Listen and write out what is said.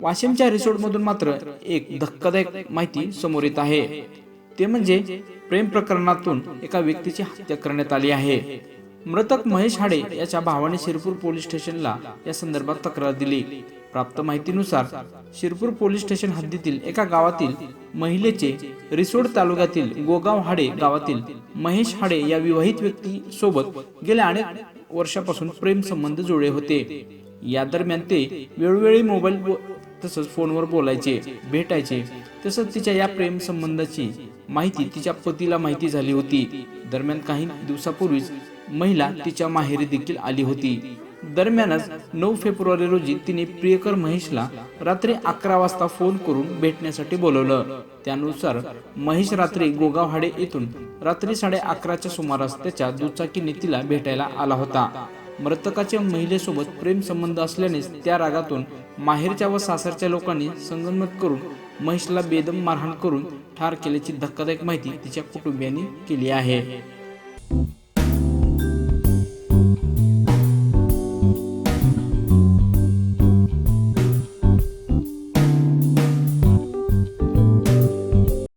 वाशिमच्या रिसोर्टमधून मात्र एक धक्कादायक माहिती समोर येत आहे. ते म्हणजे प्रेम प्रकरणातून एका व्यक्तीची हत्या करण्यात आली आहे. मृतक महेश हाडे याच्या भावाने शिरपूर पोलीस स्टेशनला या संदर्भात तक्रार दिली. प्राप्त माहितीनुसार शिरपूर पोलीस स्टेशन हद्दीतील एका गावातील महिलेचे रिसोड तालुक्यातील गोगाव हाडे गावातील महेश हाडे या विवाहित व्यक्ती सोबत गेल्या अनेक वर्षापासून प्रेम संबंध जोडले होते. या दरम्यान ते वेळोवेळी मोबाईल तसंच फोनवर बोलायचे भेटायचे तसंच तिच्या या प्रेम संबंधाची माहिती तिच्या पतीला माहिती झाली होती. दरम्यान काही दिवसापूर्वीच महिला तिच्या माहेरी देखील आली होती. दरम्यानच नऊ फेब्रुवारी रोजी तिने प्रियकर महेशला रात्री अकरा वाजता फोन करून भेटण्यासाठी बोलवलं. त्यानुसार महेश रात्री गोगावहाडे येथून रात्री साडे अकराच्या सुमारास त्याच्या दुचाकीने तिला भेटायला आला होता. मृतकाच्या महिलेसोबत प्रेम संबंध असल्यानेच त्या रागातून माहेरच्या व सासरच्या लोकांनी संगनमत करून महेशला बेदम मारहाण करून ठार केल्याची धक्कादायक माहिती तिच्या कुटुंबियांनी केली आहे.